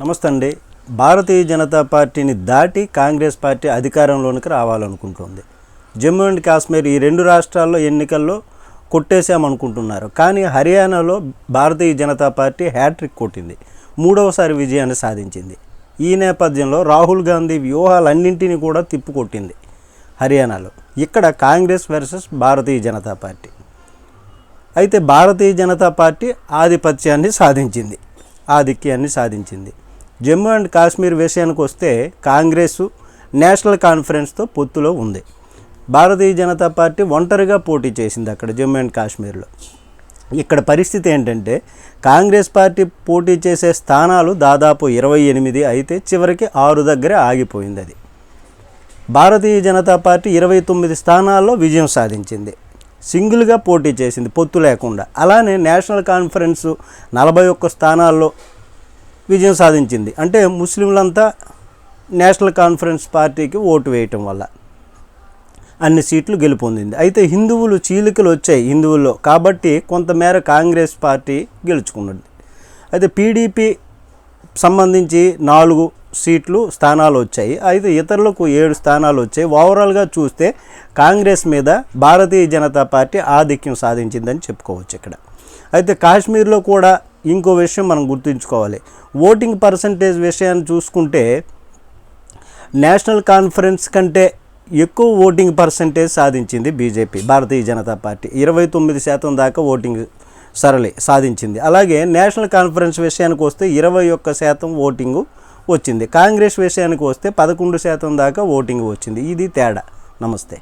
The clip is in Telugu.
నమస్తే అండి భారతీయ జనతా పార్టీని దాటి కాంగ్రెస్ పార్టీ అధికారంలోనికి రావాలనుకుంటోంది. జమ్మూ అండ్ కాశ్మీర్ ఈ రెండు రాష్ట్రాల్లో ఎన్నికల్లో కొట్టేశామనుకుంటున్నారు. కానీ హర్యానాలో భారతీయ జనతా పార్టీ హ్యాట్రిక్ కొట్టింది. మూడవసారి విజయాన్ని సాధించింది. ఈ నేపథ్యంలో రాహుల్ గాంధీ వ్యూహాలన్నింటినీ కూడా తిప్పుకొట్టింది హర్యానాలో. ఇక్కడ Congress versus Bharatiya Janata party. అయితే భారతీయ జనతా పార్టీ ఆధిపత్యాన్ని సాధించింది. ఆధిక్యాన్ని సాధించింది. జమ్మూ అండ్ కాశ్మీర్ విషయానికి వస్తే కాంగ్రెస్ నేషనల్ కాన్ఫరెన్స్తో పొత్తులో ఉంది. భారతీయ జనతా పార్టీ ఒంటరిగా పోటీ చేసింది అక్కడ జమ్మూ అండ్ కాశ్మీర్లో. ఇక్కడ పరిస్థితి ఏంటంటే కాంగ్రెస్ పార్టీ పోటీ చేసే స్థానాలు దాదాపు ఇరవై ఎనిమిది అయితే చివరికి ఆరు దగ్గర ఆగిపోయింది అది. భారతీయ జనతా పార్టీ ఇరవై తొమ్మిది స్థానాల్లో విజయం సాధించింది. సింగిల్గా పోటీ చేసింది పొత్తు లేకుండా. అలానే నేషనల్ కాన్ఫరెన్స్ నలభై ఒక్క స్థానాల్లో విజయం సాధించింది. అంటే ముస్లింలంతా నేషనల్ కాన్ఫరెన్స్ పార్టీకి ఓటు వేయటం వల్ల అన్ని సీట్లు గెలుపొందింది. అయితే హిందువులు చీలికలు వచ్చాయి హిందువుల్లో కాబట్టి కొంతమేర కాంగ్రెస్ పార్టీ గెలుచుకున్నది. అయితే పీడీపీ సంబంధించి నాలుగు సీట్లు స్థానాలు వచ్చాయి. అయితే ఇతరులకు ఏడు స్థానాలు వచ్చాయి. ఓవరాల్గా చూస్తే కాంగ్రెస్ మీద భారతీయ జనతా పార్టీ ఆధిక్యం సాధించిందని చెప్పుకోవచ్చు ఇక్కడ. అయితే కాశ్మీర్లో కూడా ఇంకో విషయం మనం గుర్తుంచుకోవాలి. ఓటింగ్ పర్సంటేజ్ విషయాన్ని చూసుకుంటే నేషనల్ కాన్ఫరెన్స్ కంటే ఎక్కువ ఓటింగ్ పర్సంటేజ్ సాధించింది బీజేపీ భారతీయ జనతా పార్టీ. ఇరవై తొమ్మిది శాతం దాకా ఓటింగ్ సరళి సాధించింది. అలాగే నేషనల్ కాన్ఫరెన్స్ విషయానికి వస్తే ఇరవై ఒక్క శాతం ఓటింగు వచ్చింది. కాంగ్రెస్ విషయానికి వస్తే పదకొండు శాతం దాకా ఓటింగ్ వచ్చింది. ఇది తేడా. నమస్తే.